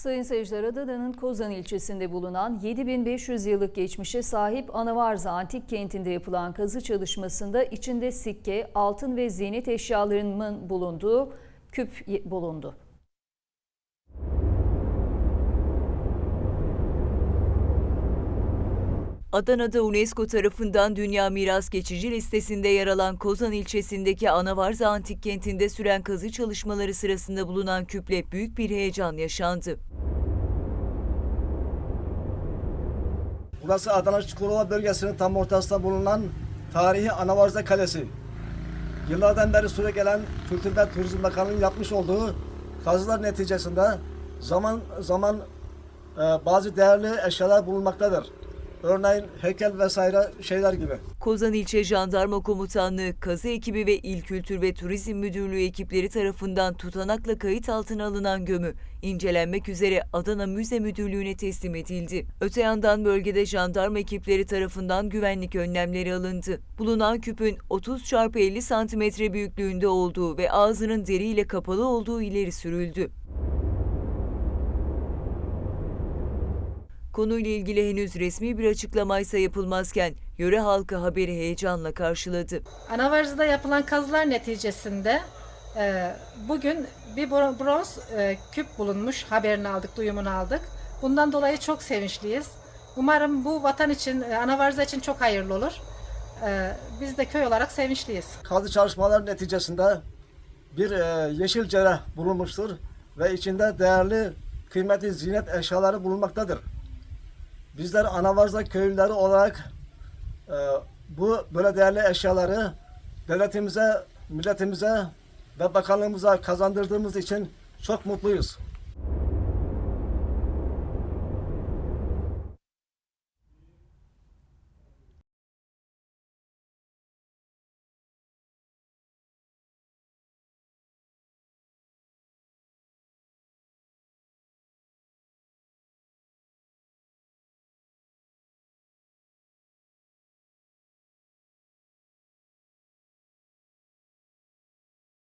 Sayın seyirciler Adana'nın Kozan ilçesinde bulunan 7500 yıllık geçmişe sahip Anavarza Antik Kenti'nde yapılan kazı çalışmasında içinde sikke, altın ve ziynet eşyalarının bulunduğu küp bulundu. Adana'da UNESCO tarafından Dünya Miras Geçici listesinde yer alan Kozan ilçesindeki Anavarza Antik Kenti'nde süren kazı çalışmaları sırasında bulunan küple büyük bir heyecan yaşandı. Burası Adana Çukurova bölgesinin tam ortasında bulunan tarihi Anavarza Kalesi. Yıllardan beri süre gelen Kültür ve Turizm Bakanlığı'nın yapmış olduğu kazılar neticesinde zaman zaman e, bazı değerli eşyalar bulunmaktadır. Örneğin heykel vesaire şeyler gibi. Kozan İlçe Jandarma Komutanlığı, kazı ekibi ve İl Kültür ve Turizm Müdürlüğü ekipleri tarafından tutanakla kayıt altına alınan gömü incelenmek üzere Adana Müze Müdürlüğü'ne teslim edildi. Öte yandan bölgede jandarma ekipleri tarafından güvenlik önlemleri alındı. Bulunan küpün 30 x 50 santimetre büyüklüğünde olduğu ve ağzının deriyle kapalı olduğu ileri sürüldü. Konuyla ilgili henüz resmi bir açıklamaysa yapılmazken yöre halkı haberi heyecanla karşıladı. Anavarzı'da yapılan kazılar neticesinde e, bugün bir bro- bronz e, küp bulunmuş haberini aldık, duyumunu aldık. Bundan dolayı çok sevinçliyiz. Umarım bu vatan için, e, Anavarza için çok hayırlı olur. E, biz de köy olarak sevinçliyiz. Kazı çalışmalar neticesinde bir e, yeşil cerrah bulunmuştur ve içinde değerli kıymetli ziynet eşyaları bulunmaktadır. Bizler Anavarza köylüleri olarak e, bu böyle değerli eşyaları devletimize, milletimize ve bakanlığımıza kazandırdığımız için çok mutluyuz.